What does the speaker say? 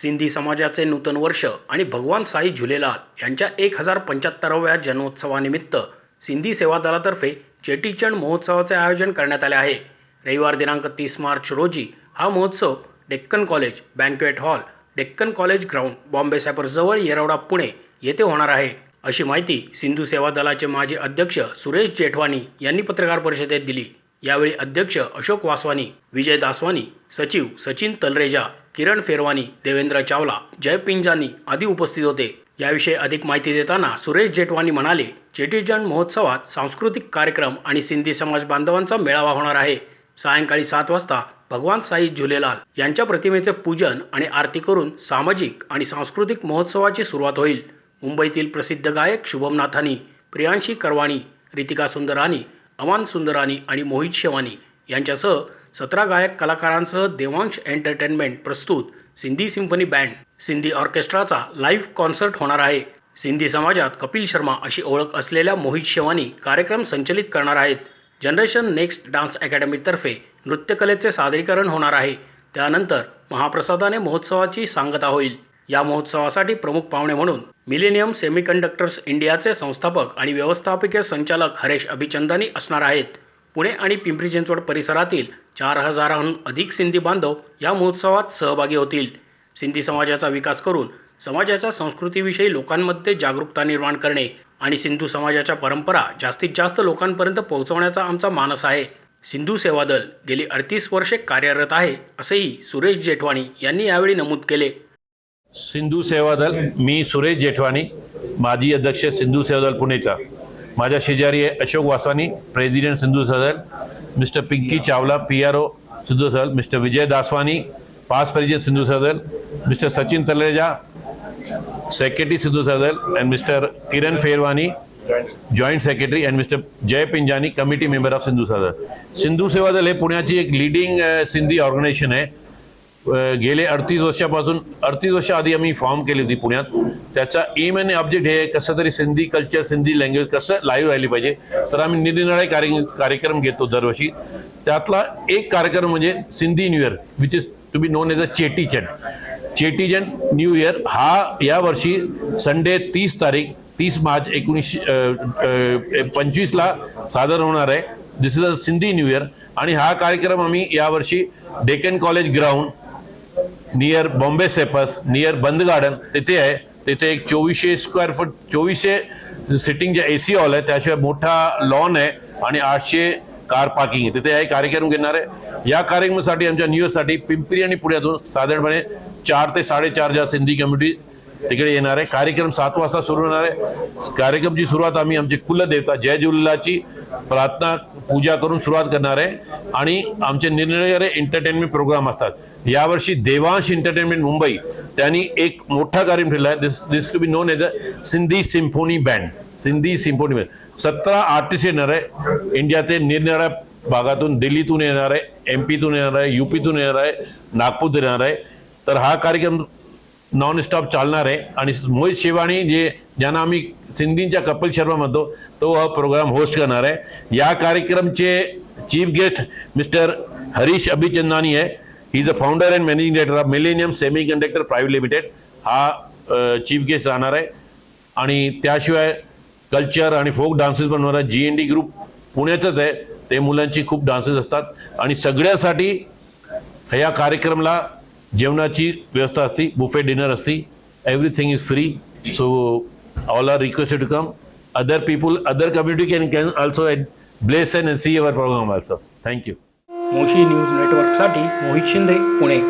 सिंधी समाजाचे नूतन वर्ष आणि भगवान साई झुलेलाल यांच्या एक हजार पंच्याहत्तराव्या जन्मोत्सवानिमित्त सिंधी सेवा दलातर्फे चेटीचंड महोत्सवाचे आयोजन करण्यात आले आहे. रविवार दिनांक तीस मार्च रोजी हा महोत्सव Deccan college banquet hall Deccan college ground Bombay जवळ येरवडा पुणे येथे होणार आहे. अशी माहिती सिंधू सेवा दलाचे माजी अध्यक्ष सुरेश जेठवानी यांनी पत्रकार परिषदेत दिली. यावेळी अध्यक्ष अशोक वासवानी विजय दासवानी सचिव सचिन तलरेजा किरण फेरवानी देवेंद्र चावला जय पिंजानी आदी उपस्थित होते. याविषयी अधिक माहिती देताना सुरेश जेठवानी म्हणाले चेटीचंड महोत्सवात सांस्कृतिक कार्यक्रम आणि सिंधी समाज बांधवांचा मेळावा होणार आहे. सायंकाळी सात वाजता भगवान साई झुलेलाल यांच्या प्रतिमेचे पूजन आणि आरती करून सामाजिक आणि सांस्कृतिक महोत्सवाची सुरुवात होईल. मुंबईतील प्रसिद्ध गायक शुभम नाथानी प्रियांशी करवाणी रितिका सुंदरानी अमान सुंदरानी आणि मोहित शेवानी यांच्यासह सतरा गायक कलाकारांसह देवांश एंटरटेनमेंट प्रस्तुत सिंधी सिम्फनी बँड सिंधी ऑर्केस्ट्राचा लाईव्ह कॉन्सर्ट होणार आहे. सिंधी समाजात कपिल शर्मा अशी ओळख असलेल्या मोहित शेवानी कार्यक्रम संचलित करणार आहेत. जनरेशन नेक्स्ट डान्स अकॅडमीतर्फे नृत्यकलेचे सादरीकरण होणार आहे. त्यानंतर महाप्रसादाने महोत्सवाची सांगता होईल. या महोत्सवासाठी प्रमुख पाहुणे म्हणून मिलेनियम सेमीकंडक्टर्स इंडियाचे संस्थापक आणि व्यवस्थापकीय संचालक हरेश अभिचंदानी असणार आहेत. पुणे आणि पिंपरी चिंचवड परिसरातील चार हजाराहून अधिक सिंधी बांधव या महोत्सवात सहभागी होतील. सिंधी समाजाचा विकास करून समाजाच्या संस्कृतीविषयी लोकांमध्ये जागरूकता निर्माण करणे आणि सिंधू समाजाच्या परंपरा जास्तीत जास्त लोकांपर्यंत पोहोचवण्याचा आमचा मानस आहे. सिंधू सेवा दल गेली अडतीस वर्षे कार्यरत आहे असेही सुरेश जेठवाणी यांनी यावेळी नमूद केले. सिंधू सेवा दल मी सुरेश जेठवाणी माजी अध्यक्ष सिंधू सेवा दल पुणेचा. माझ्या शेजारी आहे Ashok Vasani president Sindhu Seva mister Pinky Chawla P R O Sindhu Seva mister Vijay Daswani past president Sindhu Sadal mister Sachin Taleja secretary Sindhu Sadal and mister Kiran Ferwani joint secretary and mister Jai Pinjani committee member of Sindhu Sadal Sindhu Seva Dal हे पुण्याची एक leading Sindhi organisation आहे. गेले अडतीस वर्षापासून अडतीस वर्ष आधी आम्ही फॉर्म केली होती पुण्यात. त्याचा एम आणि ऑब्जेक्ट हे कसं तरी सिंधी कल्चर सिंधी लँग्वेज कसं लाईव्ह राहिली पाहिजे. तर आम्ही निरनिराळे कार्य कार्यक्रम घेतो दरवर्षी. त्यातला एक कार्यक्रम म्हणजे Sindhi new year which is to be known as a Cheti Chand Cheti Chand new year हा यावर्षी संडे तीस तारीख तीस मार्च एकोणीसशे पंचवीसला सादर होणार आहे. This is a Sindhi new year आणि हा कार्यक्रम आम्ही यावर्षी Deccan college ground near Bombay sappers near Bund garden तिथे आहे. तिथे एक चोवीसशे स्क्वेअर फूट चोवीसशे सिटिंग जे ए सी हॉल आहे त्याशिवाय मोठा लॉन आहे आणि आठशे कार पार्किंग आहे. तिथे हे कार्यक्रम घेणार आहे. या कार्यक्रमासाठी आमच्या न्यूजसाठी पिंपरी आणि पुण्यातून साधारणपणे चार ते साडेचार ज्या सिंधी कम्युनिटी तिकडे येणार आहे. कार्यक्रम सात वाजता सुरू होणार आहे. कार्यक्रमची सुरुवात आम्ही आमची कुलदेवता जय झुलेलाची प्रार्थना पूजा करून सुरुवात करणार आहे आणि आमचे निरनिराळे एंटरटेनमेंट प्रोग्राम असतात. यावर्षी देवांश एंटरटेनमेंट मुंबई त्यांनी एक मोठा कार्यक्रम ठेवला आहे. This this to be known as a Sindhi symphony band Sindhi symphony band सतरा आर्टिस्ट येणार आहे. इंडियातील निरनिराळ्या भागातून दिल्लीतून येणार आहे एम पीतून येणार आहे युपीतून येणार आहे नागपूरतून येणार आहे. तर हा कार्यक्रम नॉनस्टॉप चालणार आहे. आणि मोहित शिवाणी जे ज्यांना आम्ही सिंधींच्या कपिल शर्मा म्हणतो तो हा प्रोग्राम होस्ट करणार आहे. या कार्यक्रमचे chief guest mister Harish Abhichandani आहे. He is a founder and managing director of Millennium semiconductor private limited हा चीफ गेस्ट राहणार आहे. आणि त्याशिवाय कल्चर आणि फोक डान्सेस पण होणार. जी एन डी ग्रुप पुण्याचंच आहे. ते मुलांची खूप डान्सेस असतात. आणि सगळ्यासाठी या कार्यक्रमाला जेवणाची व्यवस्था असते बुफे डिनर असते everything is free so all are requested to come other people other community can can also bless and see your programme also thank you Moshi news नेटवर्कसाठी मोहित शिंदे पुणे.